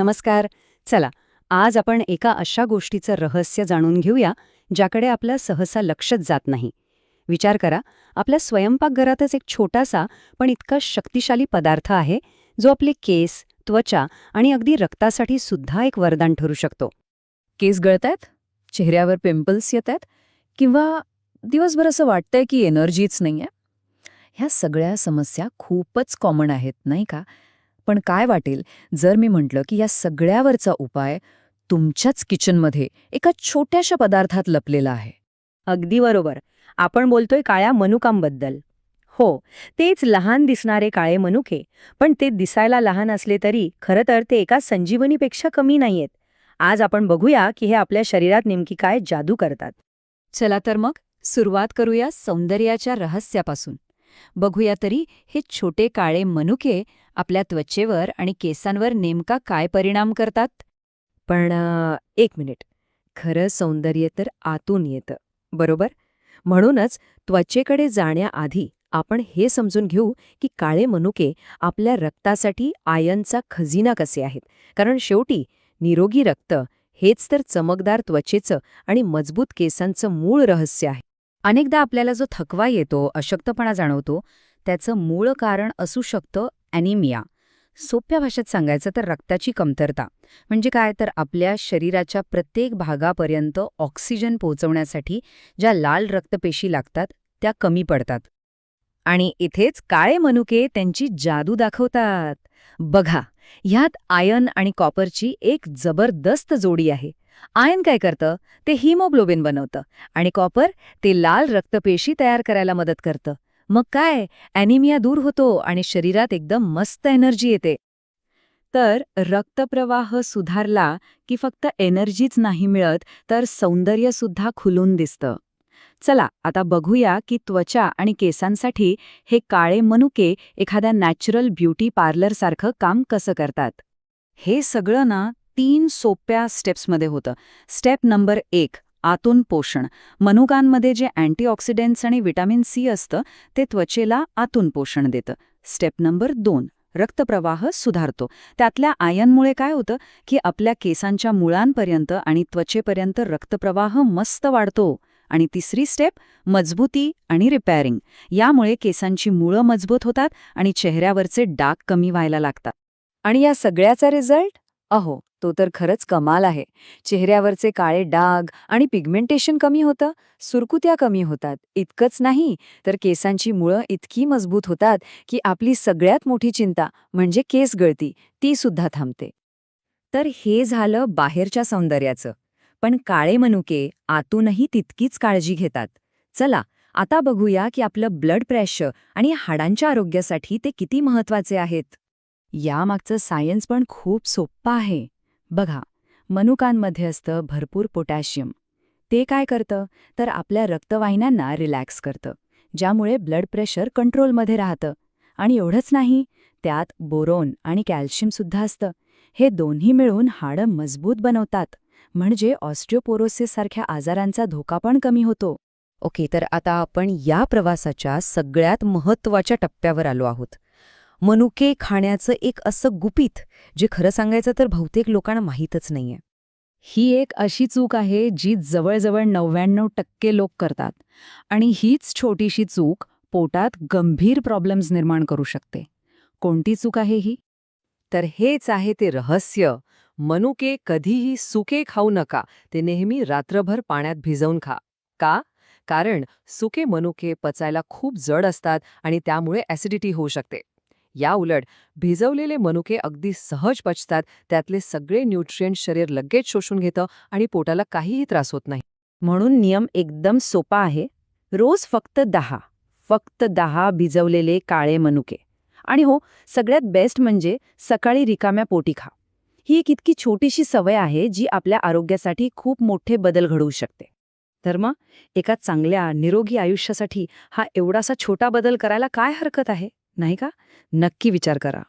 नमस्कार. चला आज आपण एका अशा गोष्टीचं रहस्य जाणून घेऊया ज्याकडे आपलं सहसा लक्षच जात नाही. विचार करा आपल्या स्वयंपाकघरातच एक छोटासा पण इतका शक्तिशाली पदार्थ आहे जो आपले केस त्वचा आणि अगदी रक्तासाठी सुद्धा एक वरदान ठरू शकतो. केस गळतायत? चेहऱ्यावर पिंपल्स येत आहेत किंवा दिवसभर असं वाटतंय की एनर्जीच नाहीये? ह्या सगळ्या समस्या खूपच कॉमन आहेत नाही का? पण काय वाटेल? जर मी म्हटलं की या सगळ्यावरचा उपाय तुमच्याच किचनमध्ये एका छोट्याशा पदार्थात लपलेला आहे. अगदी बरोबर. आपण बोलतोय काळ्या मनुकांबद्दल. हो तेच लहान दिसणारे काळे मनुके पण ते दिसायला लहान असले तरी खरं तर ते एका संजीवनीपेक्षा कमी नाहीयेत. आज आपण बघूया की हे आपल्या शरीरात नेमकी काय जादू करतात. चला तर मग सुरुवात करूया सौंदर्याच्या रहस्यापासून. बघूया तरी हे छोटे काळे मनुके आपल्या त्वचेवर आणि केसांवर नेमका काय परिणाम करतात? पण एक मिनिट. खरं सौंदर्य तर आतून येतं बरोबर? म्हणूनच त्वचेकडे जाण्याआधी आपण हे समजून घेऊ की काळे मनुके आपल्या रक्तासाठी आयनचा खजिना कसे आहेत. कारण शेवटी निरोगी रक्त हेच तर चमकदार त्वचेचं आणि मजबूत केसांचं मूळ रहस्य आहे. अनेकदा आपल्याला जो थकवा येतो अशक्तपणा जाणवतो त्याचं मूळ कारण असू शकतं ॲनिमिया. सोप्या भाषेत सांगायचं तर रक्ताची कमतरता. म्हणजे काय? तर आपल्या शरीराच्या प्रत्येक भागापर्यंत ऑक्सिजन पोहोचवण्यासाठी ज्या लाल रक्तपेशी लागतात त्या कमी पडतात. आणि इथेच काळे मनुके त्यांची जादू दाखवतात. बघा ह्यात आयन आणि कॉपरची एक जबरदस्त जोडी आहे. आयन काय करतं? ते हिमोग्लोबिन बनवतं आणि कॉपर ते लाल रक्तपेशी तयार करायला मदत करतं. मग काय? ॲनिमिया दूर होतो आणि शरीरात एकदम मस्त एनर्जी येते. तर रक्तप्रवाह सुधारला की फक्त एनर्जीच नाही मिळत तर सौंदर्यसुद्धा खुलून दिसतं. चला आता बघूया की त्वचा आणि केसांसाठी हे काळे मनुके एखाद्या नॅचरल ब्युटी पार्लरसारखं काम कसं करतात. हे सगळं ना तीन सोप्या स्टेप्समध्ये होतं. स्टेप नंबर एक आतून पोषण. मनुकांमध्ये जे अँटीऑक्सिडंट्स आणि विटॅमिन सी असतं ते त्वचेला आतून पोषण देतं. स्टेप नंबर दोन रक्तप्रवाह सुधारतो. त्यातल्या आयनमुळे काय होतं की आपल्या केसांच्या मुळांपर्यंत आणि त्वचेपर्यंत रक्तप्रवाह मस्त वाढतो. आणि तिसरी स्टेप मजबूती आणि रिपेअरिंग. यामुळे केसांची मुळं मजबूत होतात आणि चेहऱ्यावरचे डाग कमी व्हायला लागतात. आणि या सगळ्याचा रिझल्ट अहो. तो तर खरंच कमाल आहे. चेहऱ्यावरचे काळे डाग आणि पिगमेंटेशन कमी होतं सुरकुत्या कमी होतात. इतकंच नाही तर केसांची मुळं इतकी मजबूत होतात की आपली सगळ्यात मोठी चिंता म्हणजे केस गळती ती सुद्धा थांबते. तर हे झालं बाहेरच्या सौंदर्याचं. पण काळे मनुके आतूनही तितकीच काळजी घेतात. चला आता बघूया की आपलं ब्लड प्रेशर आणि हाडांच्या आरोग्यासाठी ते किती महत्त्वाचे आहेत. यामागचं सायन्स पण खूप सोप्पं आहे. बघा मनुकांमध्ये असतं भरपूर पोटॅशियम. ते काय करतं? तर आपल्या रक्तवाहिन्यांना रिलॅक्स करतं ज्यामुळे ब्लड प्रेशर कंट्रोलमध्ये राहतं. आणि एवढंच नाही त्यात बोरोन आणि कॅल्शियमसुद्धा असतं. हे दोन्ही मिळून हाडं मजबूत बनवतात म्हणजे ऑस्टिओपोरोसिससारख्या आजारांचा धोका पण कमी होतो. ओके तर आता आपण या प्रवासाच्या सगळ्यात महत्त्वाच्या टप्प्यावर आलो आहोत. मनुके खाण्याचं एक असं गुपित जे खरं सांगायचं तर बहुतेक लोकांना माहीतच नाहीये. ही एक अशी चूक आहे जी जवळजवळ नव्याण्णव टक्के लोक करतात. आणि हीच छोटीशी चूक पोटात गंभीर प्रॉब्लेम्स निर्माण करू शकते. कोणती चूक आहे ही? तर हेच आहे ते रहस्य. मनुके कधीही सुके खाऊ नका. ते नेहमी रात्रभर पाण्यात भिजवून खा. का? कारण सुके मनुके पचायला खूप जड असतात आणि त्यामुळे ॲसिडिटी होऊ शकते. या उलट भिजवलेले मनुके अगदी सहज पचतात त्यातले सगळे न्यूट्रिएंट शरीर लगेच शोषून घेतं आणि पोटाला काहीही त्रास होत नाही. म्हणून नियम एकदम सोपा आहे. रोज फक्त दहा फक्त दहा भिजवलेले काळे मनुके. आणि हो सगळ्यात बेस्ट म्हणजे सकाळी रिकाम्या पोटी खा. ही एक इतकी छोटीशी सवय आहे जी आपल्या आरोग्यासाठी खूप मोठे बदल घडवू शकते. तर मग एका चांगल्या निरोगी आयुष्यासाठी हा एवढासा छोटा बदल करायला काय हरकत आहे? नाही का? नक्की विचार करा.